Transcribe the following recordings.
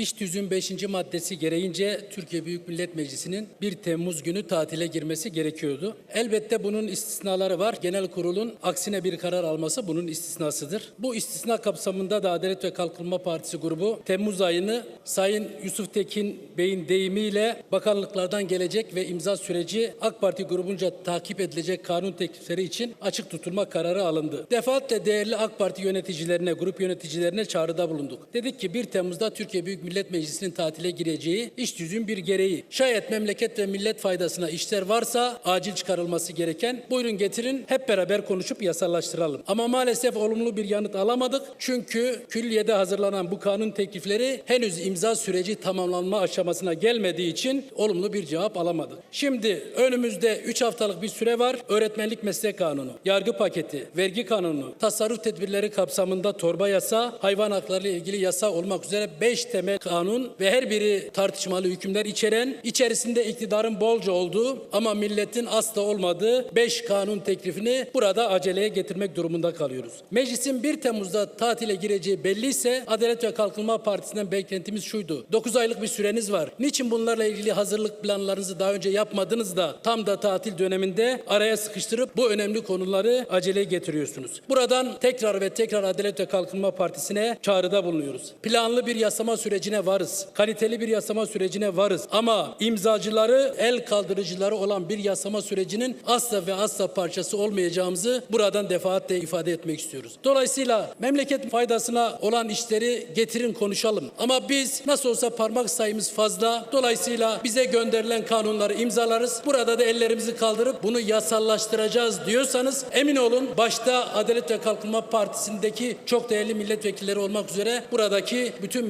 İş tüzüğün 5. maddesi gereğince Türkiye Büyük Millet Meclisi'nin 1 Temmuz günü tatile girmesi gerekiyordu. Elbette bunun istisnaları var. Genel kurulun aksine bir karar alması bunun istisnasıdır. Bu istisna kapsamında da Adalet ve Kalkınma Partisi grubu Temmuz ayını Sayın Yusuf Tekin Bey'in deyimiyle bakanlıklardan gelecek ve imza süreci AK Parti grubunca takip edilecek kanun teklifleri için açık tutulma kararı alındı. Defaatle değerli AK Parti yöneticilerine, grup yöneticilerine çağrıda bulunduk. Dedik ki 1 Temmuz'da Türkiye Büyük Millet Meclisi'nin tatile gireceği iş tüzüğün bir gereği. Şayet memleket ve millet faydasına işler varsa acil çıkarılması gereken buyurun getirin hep beraber konuşup yasallaştıralım. Ama maalesef olumlu bir yanıt alamadık. Çünkü külliyede hazırlanan bu kanun teklifleri henüz imza süreci tamamlanma aşamasına gelmediği için olumlu bir cevap alamadık. Şimdi önümüzde 3 haftalık bir süre var. Öğretmenlik meslek kanunu, yargı paketi, vergi kanunu, tasarruf tedbirleri kapsamında torba yasa, hayvan hakları ile ilgili yasa olmak üzere 5 temel kanun ve her biri tartışmalı hükümler içeren, içerisinde iktidarın bolca olduğu ama milletin asla olmadığı 5 kanun teklifini burada aceleye getirmek durumunda kalıyoruz. Meclisin 1 Temmuz'da tatile gireceği belliyse Adalet ve Kalkınma Partisi'nden beklentimiz şuydu. 9 aylık bir süreniz var. Niçin bunlarla ilgili hazırlık planlarınızı daha önce yapmadınız da tam da tatil döneminde araya sıkıştırıp bu önemli konuları aceleye getiriyorsunuz. Buradan tekrar ve tekrar Adalet ve Kalkınma Partisi'ne çağrıda bulunuyoruz. Planlı bir yasama sürecine varız. Kaliteli bir yasama sürecine varız. Ama imzacıları, el kaldırıcıları olan bir yasama sürecinin asla ve asla parçası olmayacağımızı buradan defaatle ifade etmek istiyoruz. Dolayısıyla memleket faydasına olan işleri getirin konuşalım. Ama biz nasıl olsa parmak sayımız fazla. Dolayısıyla bize gönderilen kanunları imzalarız. Burada da ellerimizi kaldırıp bunu yasallaştıracağız diyorsanız emin olun başta Adalet ve Kalkınma Partisi'ndeki çok değerli milletvekilleri olmak üzere buradaki bütün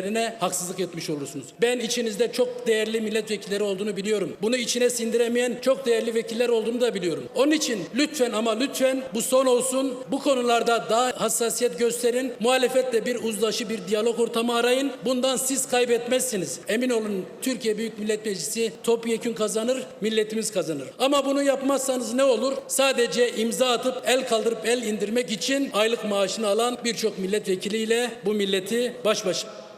milletvekillerine haksızlık etmiş olursunuz. Ben içinizde çok değerli milletvekilleri olduğunu biliyorum. Bunu içine sindiremeyen çok değerli vekiller olduğunu da biliyorum. Onun için lütfen ama lütfen bu son olsun. Bu konularda daha hassasiyet gösterin. Muhalefetle bir uzlaşı, bir diyalog ortamı arayın. Bundan siz kaybetmezsiniz. Emin olun Türkiye Büyük Millet Meclisi topyekün kazanır, milletimiz kazanır. Ama bunu yapmazsanız ne olur? Sadece imza atıp el kaldırıp el indirmek için aylık maaşını alan birçok milletvekiliyle bu milleti baş başa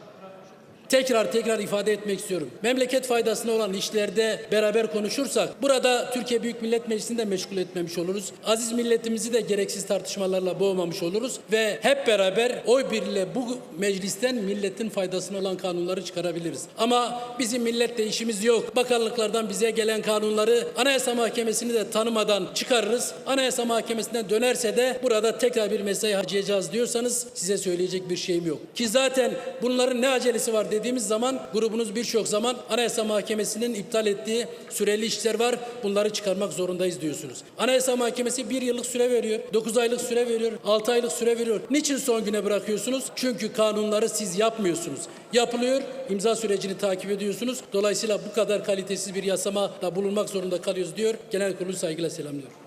tekrar tekrar ifade etmek istiyorum. Memleket faydasına olan işlerde beraber konuşursak burada Türkiye Büyük Millet Meclisi'ni de meşgul etmemiş oluruz. Aziz milletimizi de gereksiz tartışmalarla boğmamış oluruz ve hep beraber oy birliğiyle bu meclisten milletin faydasına olan kanunları çıkarabiliriz. Ama bizim milletle işimiz yok. Bakanlıklardan bize gelen kanunları Anayasa Mahkemesi'ni de tanımadan çıkarırız. Anayasa Mahkemesi'nden dönerse de burada tekrar bir mesai harcayacağız diyorsanız size söyleyecek bir şeyim yok. Ki zaten bunların ne acelesi var dediğimiz zaman grubunuz birçok zaman Anayasa Mahkemesi'nin iptal ettiği süreli işler var. Bunları çıkarmak zorundayız diyorsunuz. Anayasa Mahkemesi bir yıllık süre veriyor. 9 aylık süre veriyor. 6 aylık süre veriyor. Niçin son güne bırakıyorsunuz? Çünkü kanunları siz yapmıyorsunuz. Yapılıyor. imza sürecini takip ediyorsunuz. Dolayısıyla bu kadar kalitesiz bir yasama da bulunmak zorunda kalıyoruz diyor. Genel kurulu saygıyla selamlıyorum.